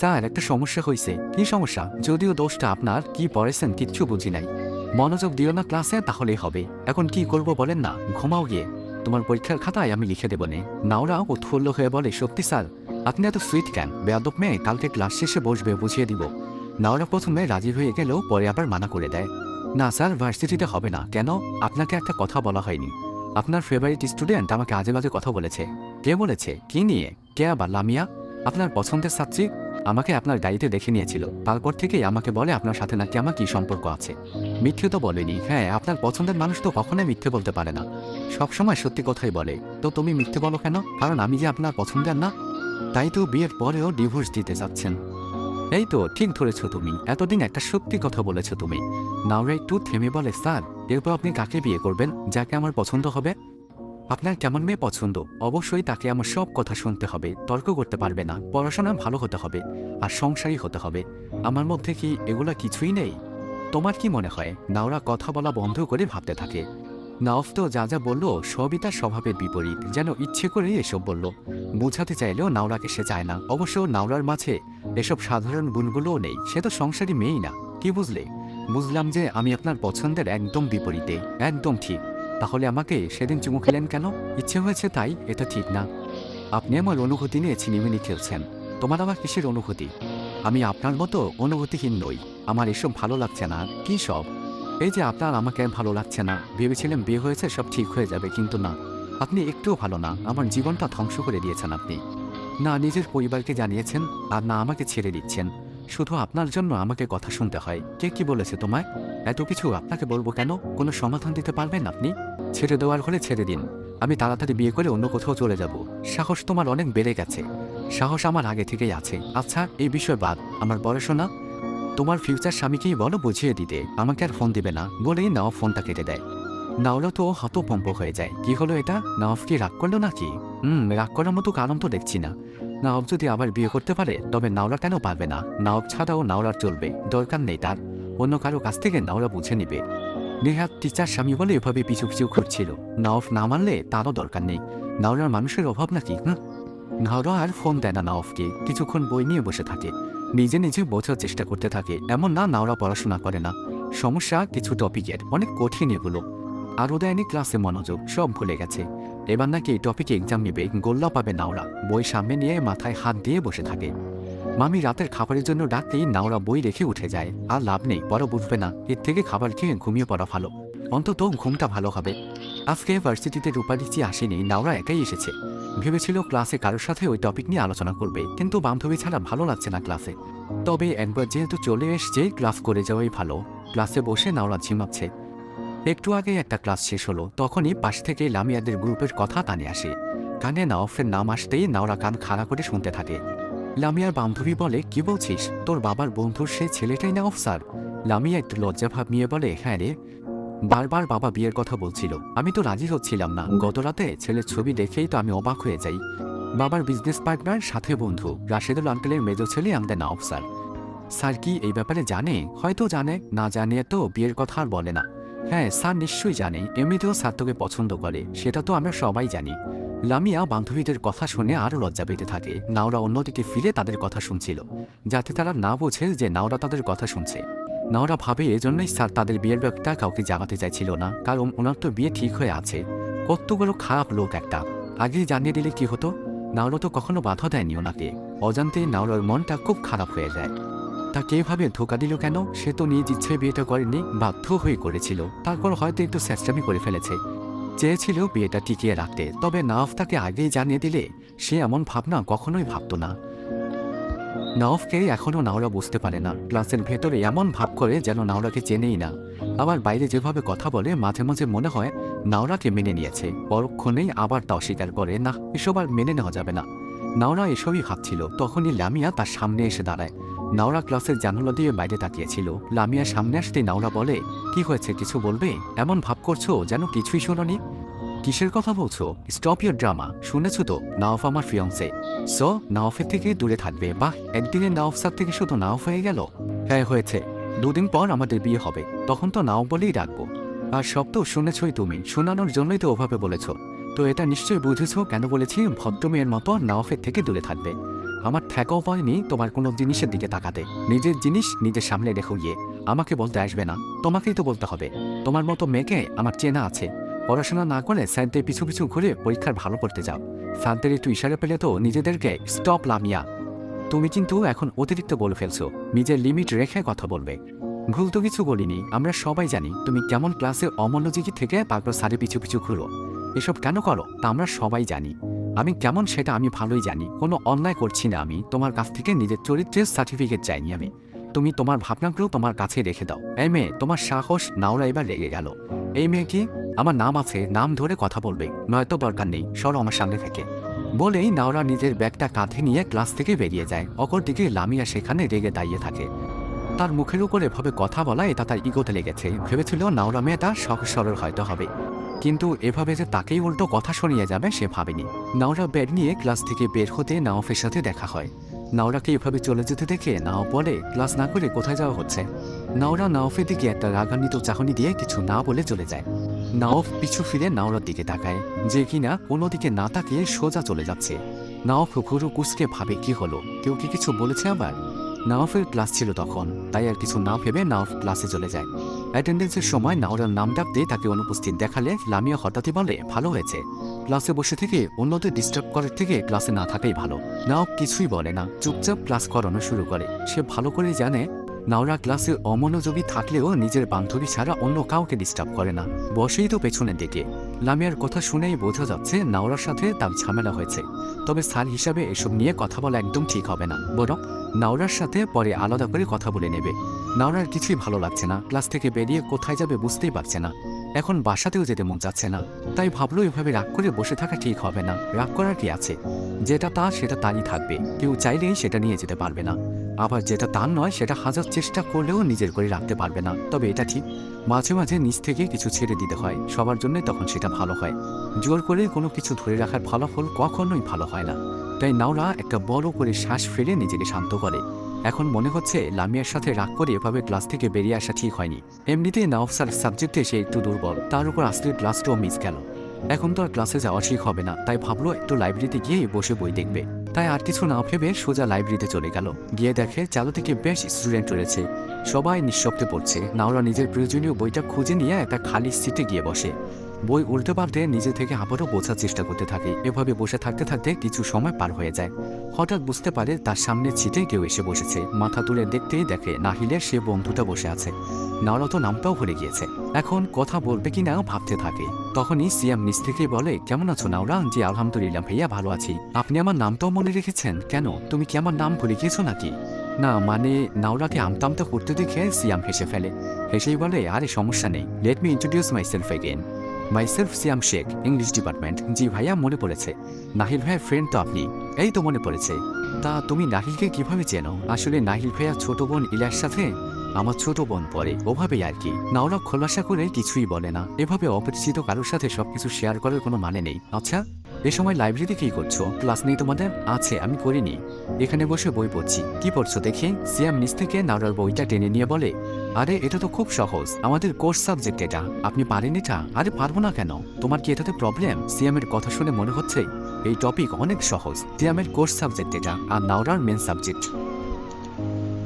Sir, একটা সমস্যা হয়েছে কি সমস্যা? যদিও দোষটা আপনার, কি পড়েছেন কিচ্ছু বুঝি নাই। মনোযোগ দিও না ক্লাসে, তাহলেই হবে। এখন কি করব বলেন না? ঘুমাও গিয়ে। তোমার পরীক্ষার খাতায় আমি লিখে দেবো নে। নাওরা উৎফুল্ল হয়ে বলে, সত্যি স্যার, আপনি এত সুইট কেন? বেয়াদব মেয়ে, কালকে ক্লাস শেষে বসবে, বুঝিয়ে দিব। নাওরা প্রথমে রাজি হয়ে গেলেও পরে আবার মানা করে দেয়। না স্যার, ভার্সিটিতে হবে না। কেন? আপনাকে একটা কথা বলা হয়নি। আপনার ফেভারিট স্টুডেন্ট আমাকে আজে বাজে কথা বলেছে। কে বলেছে? কি নিয়ে? কে আবার লামিয়া? আপনার পছন্দের ছাত্রী? আমাকে আপনার গাড়িতে দেখে নিয়েছিল। তারপর থেকেই আমাকে বলে আপনার সাথে নাকি আমার কি সম্পর্ক আছে। মিথ্যে তো বলেনি। হ্যাঁ আপনার পছন্দের মানুষ তো কখনোই মিথ্যে বলতে পারে না। সবসময় সত্যি কথাই বলে। তো তুমি মিথ্যে বলো কেন? কারণ আমি যে আপনার পছন্দের না, তাই তো বিয়ের পরেও ডিভোর্স দিতে যাচ্ছেন এই তো, ঠিক ধরেছ তুমি। এতদিন একটা সত্যি কথা বলেছ তুমি। নাওরা একটু থেমে বলে, স্যার, এরপর আপনি কাকে বিয়ে করবেন? যাকে আমার পছন্দ হবে? আপনার কেমন মেয়ে পছন্দ? অবশ্যই তাকে আমার সব কথা শুনতে হবে, তর্ক করতে পারবে না, পড়াশোনা ভালো হতে হবে, আর সংসারী হতে হবে। আমার মধ্যে কি এগুলা কিছুই নেই? তোমার কি মনে হয়? নাওরা কথা বলা বন্ধ করে ভাবতে থাকে। নাওফ তো যা যা বলল, সবই তার স্বভাবের বিপরীত, যেন ইচ্ছে করেই এসব বলল। বোঝাতে চাইলেও নাওরাকে সে চায় না। অবশ্য নাওরার মাঝে এসব সাধারণ গুণগুলোও নেই, সে তো সংসারী মেয়েই না, কি বুঝলে? বুঝলাম যে আমি আপনার পছন্দের একদম বিপরীতে, একদম ঠিক। তাহলে আমাকে সেদিন চুমু খেলেন কেন? ইচ্ছে হয়েছে তাই, এটা ঠিক না। আপনি আমার অনুভূতি নিয়ে ছিনিমিনি খেলছেন। তোমার আমার কিসের অনুভূতি? আমি আপনার মতো অনুভূতিহীন নই। আমার এসব ভালো লাগছে না। কি সব? এই যে আপনার আমাকে ভালো লাগছে না। ভেবেছিলেন বিয়ে হয়েছে, সব ঠিক হয়ে যাবে, কিন্তু না। আপনি একটুও ভালো না। আমার জীবনটা ধ্বংস করে দিয়েছেন আপনি। না নিজের পরিবারকে জানিয়েছেন, আর না আমাকে ছেড়ে দিচ্ছেন। শুধু আপনার জন্য আমাকে কথা শুনতে হয়। কে কি বলেছে তোমায়? এত কিছু আপনাকে বলব কেন? কোনো সমাধান দিতে পারবেন আপনি? ছেড়ে দেওয়ার হলে ছেড়ে দিন। আমি তাড়াতাড়ি বিয়ে করে অন্য কোথাও চলে যাব। সাহস তোমার অনেক বেড়ে গেছে। সাহস আমার আগে থেকেই আছে। আচ্ছা এই বিষয় বাদ। আমার পড়াশোনা? তোমার ফিউচার স্বামীকেই বলো বুঝিয়ে দিতে। আমাকে আর ফোন দিবে না। বলেই নাও ফোনটা কেটে দেয়। নাওলা তো হতপম্প হয়ে যায়। কি হলো এটা? নাওফ কি রাগ করল নাকি? হুম, রাগ করার মতো কারণ তো দেখছি না। নাওব যদি আবার বিয়ে করতে পারে, তবে নাওলা কেন পারবে না? নাওব ছাড়াও নাওলার চলবে, দরকার নেই তার। অন্য কারও কাছ থেকে নাওলা বুঝে নিবে। নেহাত টিচার স্বামী বলে এভাবে পিছু পিছু ঘুরছিল। নাওফ না মানলে তারও দরকার নেই। নাওলার মানুষের অভাব নাকি হুম নাওরা আর ফোন দেয় না নাওফকে কিছুক্ষণ বই নিয়ে বসে থাকে। নিজে নিজে বোঝার চেষ্টা করতে থাকে। এমন না নাওরা পড়াশোনা করে না। সমস্যা কিছু টপিকের অনেক কঠিন এগুলো। আরও দেয়নি ক্লাসে মনোযোগ। সব ভুলে গেছে। এবার নাকি টপিকে এক্সাম নেবে, গোল্লা পাবে নাওরা। বই সামনে নিয়ে মাথায় হাত দিয়ে বসে থাকে। মামি রাতের খাবারের জন্য ডাকতেই নাওরা বই রেখে উঠে যায়। আর লাভ নেই পরে বুঝবে না। এর থেকে খাবার খেয়ে ঘুমিয়ে পড়া ভালো। অন্তত ঘুমটা ভালো হবে। আজকে ভার্সিটিতে রূপারিচি আসেনি, নাওরা একাই এসেছে। ভেবেছিল ক্লাসে কারোর সাথে ওই টপিক নিয়ে আলোচনা করবে, কিন্তু বান্ধবী ছাড়া ভালো লাগছে না ক্লাসে তবে একবার যেহেতু চলে এসছে ক্লাস করে যাওয়াই ভালো। ক্লাসে বসে নাওরা ঝিমাচ্ছে। একটু আগে একটা ক্লাস শেষ হলো, তখনই পাশ থেকে লামিয়াদের গ্রুপের কথা কানে আসে। কানে নাওফের নাম আসতেই নাওরা কান খাড়া করে শুনতে থাকে। লামিয়ার বান্ধবী বলে, কি বলছিস? তোর বাবার বন্ধুর সেই ছেলেটাই না অফসার? লামিয়া একটু লজ্জাভাব নিয়ে বলে হ্যাঁ রে। বারবার বাবা বিয়ের কথা বলছিল। আমি তো রাজি হচ্ছিলাম না। গত রাতে ছেলের ছবি দেখেই তো আমি অবাক হয়ে যাই। বাবার বিজনেস পার্টনার সাথে বন্ধু। রাশেদুল আঙ্কেলের মেজো ছেলে আমাদের না অফসার স্যার কি এই ব্যাপারে জানে? হয়তো জানে, না জানিয়ে তো বিয়ের কথা আর বলে না। হ্যাঁ স্যার নিশ্চয়ই জানে, এমনিতেও স্যার তোকে পছন্দ করে, সেটা তো আমরা সবাই জানি। লামিয়া বান্ধবীদের কথা শুনে আরও লজ্জা পেতে থাকে। নাওরা অন্যদিকে ফিরে তাদের কথা শুনছিল, যাতে তারা না বোঝে যে নাওরা তাদের কথা শুনছে। নাওরা ভাবে এজন্যই স্যার তাদের বিয়ের ব্যাপারটা কাউকে জানাতে চাইছিল না, কারণ ওনার তো বিয়ে ঠিক হয়ে আছে। কতগুলো খারাপ লোক একটা। আগেই জানিয়ে দিলে কি হতো? নাওরা তো কখনো বাধা দেয়নি ওনাকে। অজান্তে নাওরার মনটা খুব খারাপ হয়ে যায়। তাকে এভাবে ধোকা দিল কেন? সে তো নিজ ইচ্ছে বিয়েটা করেনি, বাধ্য হয়ে করেছিল। তারপর হয়তো একটু স্যাস্টামি করে ফেলেছে। চেয়েছিল বিয়েটা টিকিয়ে রাখতে, তবে নাফ তাকে আগেই জানিয়ে দিলে সে এমন ভাবনা কখনোই ভাবত না। নাওফকে এখনও নাওরা বুঝতে পারে না। ক্লাসের ভেতরে এমন ভাব করে যেন নাওরাকে চেনেই না। আবার বাইরে যেভাবে কথা বলে, মাঝে মাঝে মনে হয় নাওরাকে মেনে নিয়েছে। পরক্ষণেই আবার তা অস্বীকার করে না এসব আর মেনে নেওয়া যাবে না। নাওরা এসবই ভাবছিল। তখনই লামিয়া তার সামনে এসে দাঁড়ায়। নাওরা ক্লাসের জানালা দিয়ে বাইরে তাকিয়েছিল। লামিয়া সামনে আসতে নাওরা বলে, কি হয়েছে, কিছু বলবে? এমন ভাব করছ যেন কিছুই শোনোনি? কিসের কথা বলছো? স্টপ ইউর ড্রামা শুনেছো তো, নাওফ আমার ফিয়ংসে সো নাওফের থেকে দূরে থাকবে। বাহ, একদিনে নাওফ স্যার থেকে শুধু নাওফ হয়ে গেল? হ্যাঁ হয়েছে। দুদিন পর আমাদের বিয়ে হবে। তখন তো নাও বলেই ডাকবো। আর সব তো শুনেছই তুমি। শোনানোর জন্যই তো ওভাবে বলেছ। তো এটা নিশ্চয়ই বুঝেছ কেন বলেছি? ভদ্র মেয়ের মতো নাওফের থেকে দূরে থাকবে। আমার ঠেকাও পায়নি তোমার কোনো জিনিসের দিকে তাকাতে। নিজের জিনিস নিজের সামনে রেখো গিয়ে। আমাকে বলতে আসবে না। তোমাকেই তো বলতে হবে। তোমার মতো মেয়েকে আমার চেনা আছে। পড়াশোনা না করে স্যারদের পিছু পিছু ঘুরে পরীক্ষার ভালো করতে যাও। স্যারদের একটু ইশারা পেলে তো নিজেদেরকে স্টপ লামিয়া তুমি কিন্তু এখন অতিরিক্ত বলে ফেলছো। নিজের লিমিট রেখে কথা বলবে। ভুল তো কিছু বলিনি। আমরা সবাই জানি তুমি কেমন ক্লাসে অমনোযোগী থেকে তারপর সারে পিছু পিছু ঘুরো। এসব কেন করো? তা আমরা সবাই জানি। আমি কেমন সেটা আমি ভালোই জানি। কোনো অন্যায় করছি না আমি। তোমার কাছ থেকে নিজের চরিত্রের সার্টিফিকেট চাইনি আমি। তুমি তোমার ভাবনাগুলো তোমার কাছে রেখে দাও। এই মেয়ে, তোমার সাহস নাওরা এবার লেগে গেল। এই মেয়ে কি? আমার নাম আছে, নাম ধরে কথা বলবে। নয়তো দরকার নেই। সর আমার সামনে থেকে। বলেই নাওরা নিজের ব্যাগটা কাঁধে নিয়ে ক্লাস থেকে বেরিয়ে যায়। অকর দিকে লামিয়া সেখানে রেগে দাঁড়িয়ে থাকে। তার মুখের উপর এভাবে কথা বলা এটা তার ইগোতে লেগেছে। ভেবেছিল নাওরা মেয়েটা সহজ সরল হয়তো হবে। কিন্তু এভাবে যে তাকেই উল্টো কথা শুনিয়ে যাবে, সে ভাবেনি। নাওরা ব্যাগ নিয়ে ক্লাস থেকে বের হতে নাওফের সাথে দেখা হয়। নাওরাকে এভাবে চলে যেতে দেখে নাও বলে, ক্লাস না করে কোথায় যাওয়া হচ্ছে? নাওরা নাওফের দিকে একটা রাগান্বিত চাহনি দিয়ে কিছু না বলে চলে যায়। নাওফ পিছু ফিরে নাওরার দিকে তাকায়, যে কিনা কোনো দিকে না তাকিয়ে সোজা চলে যাচ্ছে। নাওফ ঘুরু কুসকে ভাবে, কি হলো? কেউ কি কিছু বলেছে আবার? নাওফের ক্লাস ছিল তখন, তাই আর কিছু না ভেবে নাওফ ক্লাসে চলে যায়। অ্যাটেন্ডেন্সের সময় নাওরার নাম ডাকতে তাকে অনুপস্থিত দেখালে লামিয়া হঠাৎই বলে, ভালো হয়েছে। ক্লাসে বসে থেকে অন্যদের ডিস্টার্ব করার থেকে ক্লাসে না থাকাই ভালো। নাও কিছুই বলে না। চুপচাপ ক্লাস করানো শুরু করে। সে ভালো করে জানে নাওরা ক্লাসে অমনোযোগী থাকলেও নিজের বান্ধবী ছাড়া অন্য কাউকে ডিস্টার্ব করে না। বসেই তো পেছনের দিকে। লামিয়ার কথা শুনেই বোঝা যাচ্ছে নাওরার সাথে তার ঝামেলা হয়েছে। তবে স্যার হিসাবে এসব নিয়ে কথা বলা একদম ঠিক হবে না। বরং নাওরার সাথে পরে আলাদা করে কথা বলে নেবে। নাওরার কিছুই ভালো লাগছে না। ক্লাস থেকে বেরিয়ে কোথায় যাবে বুঝতেই পারছে না। এখন বাসাতেও যেতে মন যাচ্ছে না। তাই ভাবলো এভাবে রাগ করে বসে থাকা ঠিক হবে না। রাগ করার কি আছে? যেটা তার সেটা তারই থাকবে। কেউ চাইলেই সেটা নিয়ে যেতে পারবে না। আবার যেটা তার নয়, সেটা হাজার চেষ্টা করলেও নিজের করে রাখতে পারবে না। তবে এটা ঠিক। মাঝে মাঝে নিজ থেকে কিছু ছেড়ে দিতে হয়। সবার জন্যই তখন সেটা ভালো হয়। জোর করে কোনো কিছু ধরে রাখার ফলাফল কখনোই ভালো হয় না। তাই নাওরা একটা বড় করে শ্বাস ফেলে নিজেকে শান্ত করে। এখন মনে হচ্ছে লামিয়ার সাথে রাগ করে এভাবে ক্লাস থেকে বেরিয়ে আসা ঠিক হয়নি। এমনিতেই নাওফসার সাবজেক্টে সে একটু দুর্বল, তার উপর আসলে ক্লাসটাও মিস গেল। এখন তো আর ক্লাসে যাওয়া ঠিক হবে না, তাই ভাবলো একটু লাইব্রেরিতে গিয়ে বসে বই দেখবে। তাই আর কিছু না ভেবে সোজা লাইব্রেরিতে চলে গেল। গিয়ে দেখে চালু থেকে বেশ স্টুডেন্ট রয়েছে। সবাই নিঃশব্দে পড়ছে। নাওরা নিজের প্রয়োজনীয় বইটা খুঁজে নিয়ে একটা খালি সিটে গিয়ে বসে। বই উল্টে পাল্টে নিজে থেকে আবারও বোঝার চেষ্টা করতে থাকে। এভাবে বসে থাকতে থাকতে কিছু সময় পার হয়ে যায়। হঠাৎ বুঝতে পারে তার সামনে ছিটে কেউ এসে বসেছে। মাথা তুলে দেখতেই দেখে নাহিলের সে বন্ধুটা বসে আছে। নাওরা তো নামটাও ভুলে গিয়েছে। এখন কথা বলবে কি না ভাবতে থাকে। তখনই সিয়াম থেকে বলে, কেমন আছো নাওরা? জি, আলহামদুলিল্লাহ ভাইয়া, ভালো আছি। আপনি আমার নামটাও মনে রেখেছেন? কেন? তুমি কি আমার নাম ভুলে গিয়েছো নাকি? না মানে নাওরাকে আমতামতা করতে দেখে সিয়াম হেসে ফেলে। হেসেই বলে, আরে, সমস্যা নেই। Let me introduce myself again myself Siam Sheikh English department জি ভাইয়া, মনে পড়েছে। নাহিল ভাইয়ের ফ্রেন্ড তো আপনি। এই তো মনে পড়েছে। তা তুমি নাহিলকে কীভাবে চেনো? আসলে নাহিল ভাইয়া ছোট বোন ইলার সাথে আমার ছোট বোন পরে ওভাবে আর কি। না, ওরা খোলাসা করে কিছুই বলে না। এভাবে অপরিচিত কারোর সাথে সবকিছু শেয়ার করার কোনো মানে নেই। আচ্ছা? এ সময় লাইব্রেরিতে কি করছ? ক্লাস নেই তোমাদের? আছে, আমি করিনি। এখানে বসে বই পড়ছি। কি পড়ছো দেখি? সিয়াম নিচ থেকে নাওরার বইটা টেনে নিয়ে বলে, আরে, এটা তো খুব সহজ। আমাদের কোর্স সাবজেক্ট এটা। আপনি পারেন এটা? আরে, পারব না কেন? তোমার কি এটাতে প্রবলেম সিয়ামের কথা শুনে মনে হচ্ছে, এই টপিক অনেক সহজ। সিয়ামের কোর্স সাবজেক্ট এটা, আর নাওরার মেন সাবজেক্ট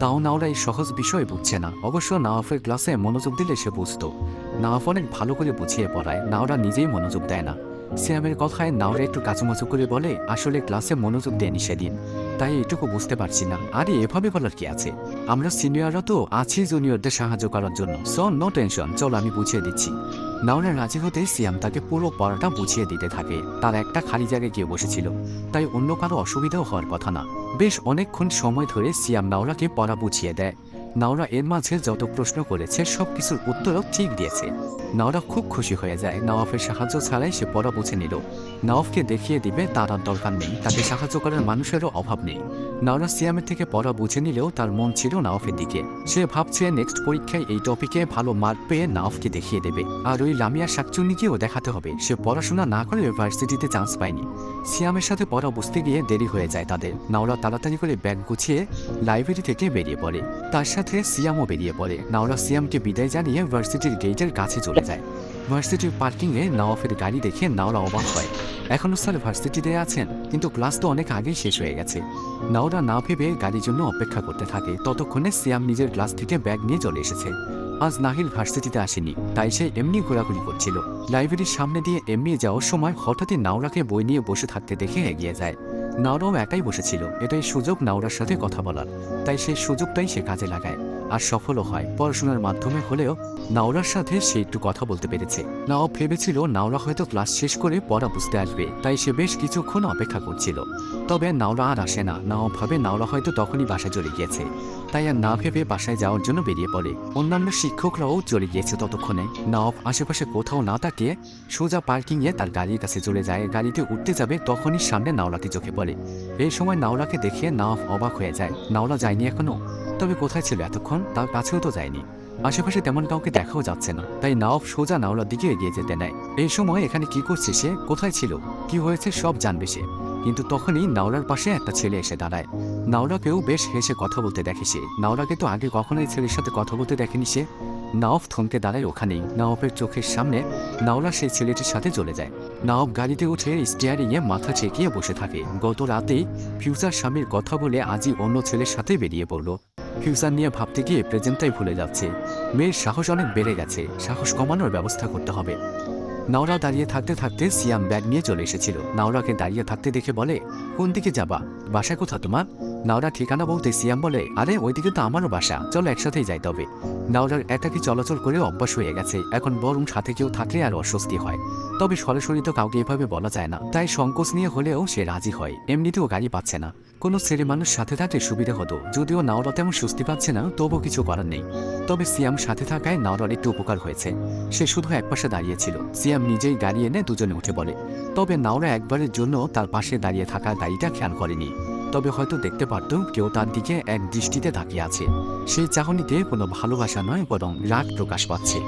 তাও নাওরা এই সহজ বিষয় বুঝছে না। অবশ্য নাওয়াফের ক্লাসে মনোযোগ দিলে সে বুঝতো। নাওয়াফ অনেক ভালো করে বুঝিয়ে পড়ায়। নাওরা নিজেই মনোযোগ দেয় না। সিয়ামের কথায় নাওরা একটু কাচুমাচু করে বলে, আসলে ক্লাসে মনোযোগ দেয়নি সেদিন। তাই এটুকু বুঝতে পারছি না। আরে, এভাবে বলার কি আছে? আমরা সিনিয়ররা তো আছি জুনিয়রদের সাহায্য করার জন্য। So, no tension. চলো, আমি বুঝিয়ে দিচ্ছি। নাওরা রাজি হতে সিয়াম তাকে পুরো পড়াটা বুঝিয়ে দিতে থাকে। তার একটা খালি জায়গায় গিয়ে বসেছিল। তাই অন্য কারও অসুবিধাও হওয়ার কথা না। বেশ অনেকক্ষণ সময় ধরে সিয়াম নাওরাকে পড়া বুঝিয়ে দেয়। নাওরা এর মাঝে যত প্রশ্ন করেছে সব কিছুর উত্তরও ঠিক দিয়েছে। নাওরা খুব খুশি হয়ে যায়। নওয়াফের সাহায্য ছাড়াই সে পড়া বুঝে নিল। নওয়াফকে দেখিয়ে দিবে, তার আর দরকার নেই। তাকে সাহায্য করার মানুষেরও অভাব নেই। নাওরা সিয়ামের থেকে পড়া বুঝে নিলেও তার মন ছিল নাওফের দিকে। সে ভাবছে, নেক্সট পরীক্ষায় এই টপিকে ভালো মার্ক পেয়ে নাওফকে দেখিয়ে দেবে। আর ওই লামিয়া শাকচুন্নিকেও দেখাতে হবে। সে পড়াশোনা না করে ইউনিভার্সিটিতে চান্স পায়নি। সিয়ামের সাথে পড়া বুঝতে গিয়ে দেরি হয়ে যায় তাদের। নাওরা তাড়াতাড়ি করে ব্যাগ গুছিয়ে লাইব্রেরি থেকে বেরিয়ে পড়ে। তার সাথে সিয়ামও বেরিয়ে পড়ে। নাওরা সিয়ামকে বিদায় জানিয়ে ভার্সিটির গেটের কাছে চলে যায়। ভার্সিটির পার্কিংয়ে নওয়াফের গাড়ি দেখে নাওরা অবাক হয়। এখনও স্যার ভার্সিটিতে আছেন, কিন্তু ক্লাস তো অনেক আগেই শেষ হয়ে গেছে। নাওরা না ভেবে গাড়ির জন্য অপেক্ষা করতে থাকে। ততক্ষণে সিয়াম নিজের ক্লাস থেকে ব্যাগ নিয়ে চলে এসেছে। আজ নাহিল ভার্সিটিতে আসেনি, তাই সে এমনি ঘোরাঘুরি করছিল। লাইব্রেরির সামনে দিয়ে এমনি যাওয়ার সময় হঠাৎই নাওরাকে বই নিয়ে বসে থাকতে দেখে এগিয়ে যায়। নাওরাও একাই বসেছিল। এটাই সুযোগ নাওরার সাথে কথা বলার। তাই সেই সুযোগটাই সে কাজে লাগায়। আর সফলও হয়। পড়াশোনার মাধ্যমে হলেও নাওরার সাথে সে একটু কথা বলতে পেরেছে। নাও ভেবেছিল নাওরা হয়তো ক্লাস শেষ করে পড়া বুঝতে আসবে। তাই সে বেশ কিছুক্ষণ অপেক্ষা করছিল। তবে নাওরা আর আসে না। নাও ভাবে নাওরা হয়তো তখনই বাসা চলে গিয়েছে। তাই আর না ভেবে বাসায় যাওয়ার জন্য বেরিয়ে পড়ে। অন্যান্য শিক্ষকরাও চলে গিয়েছে ততক্ষণে। নাওব আশেপাশে কোথাও না তাকিয়ে সোজা পার্কিংয়ে তার গাড়ির কাছে চলে যায়। গাড়িতে উঠতে যাবে তখনই সামনে নাওলাকে চোখে পড়ে। এই সময় নাওলাকে দেখে নাওফ অবাক হয়ে যায়। নাওলা যায়নি এখনও। তবে কোথায় ছিল এতক্ষণ? তার কাছেও তো যায়নি। আশেপাশে তেমন কাউকে দেখাও যাচ্ছে না। তাই নাওফ সোজা নাওলার দিকে এগিয়ে যেতে নেয়। এই সময় এখানে কি করছে সে? কোথায় ছিল? কি হয়েছে? সব জানবে সে। কিন্তু তখনই নাওলার পাশে একটা ছেলে এসে দাঁড়ায়। নাওলাকেও বেশ হেসে কথা বলতে দেখে সে। নাওলাকে তো আগে কখনোই ছেলের সাথে কথা বলতে দেখেনি সে। নাওফ থমকে দাঁড়ায় ওখানেই। নাওফের চোখের সামনে নাওলা সেই ছেলেটির সাথে চলে যায়। নাওফ গাড়িতে উঠে স্টিয়ারিংয়ে মাথা চেকিয়ে বসে থাকে। গত রাতেই ফিউচার স্বামীর কথা বলে আজই অন্য ছেলের সাথে বেরিয়ে পড়ল। ফিউচার নিয়ে ভাবতে গিয়ে প্রেজেন্টটাই ভুলে যাচ্ছে। মেয়ের সাহস অনেক বেড়ে গেছে। সাহস কমানোর ব্যবস্থা করতে হবে। নাওরা দাঁড়িয়ে থাকতে থাকতে সিয়াম ব্যাগ নিয়ে চলে এসেছিল। নাওরাকে দাঁড়িয়ে থাকতে দেখে বলে, কোন দিকে যাবা? বাসা কোথা তোমার? নাওরা ঠিকানা বলতে সিয়াম বলে, আরে, ওইদিকে তো আমারও বাসা। চলো একসাথেই যাই তবে। নাওরার একাকি চলাচল করে অভ্যাস হয়ে গেছে। এখন বরং সাথে কেউ থাকলে আর অস্বস্তি হয়। তবে সরাসরি তো কাউকে এভাবে বলা যায় না। তাই সংকোচ নিয়ে হলেও সে রাজি হয়। এমনিতেও গাড়ি পাচ্ছে না। কোনো ছেলে মানুষ সাথে থাকলে সুবিধা হতো। যদিও নাওরা তেমন স্বস্তি পাচ্ছে না, তবুও কিছু করার নেই। তবে সিয়াম সাথে থাকায় নাওরার একটু উপকার হয়েছে। সে শুধু এক পাশে দাঁড়িয়েছিল সিয়াম নিজেই গাড়ি এনে দুজনে উঠে বলে তবে নাওরা একবারের জন্য তার পাশে দাঁড়িয়ে থাকা গাড়িটা খেয়াল করেনি। তবে হয়তো দেখতে পারত কেউ তার দিকে এক দৃষ্টিতে তাকিয়ে আছে। সেই চাহনিতে কোনো ভালোবাসা নয়, বরং রাগ প্রকাশ পাচ্ছে।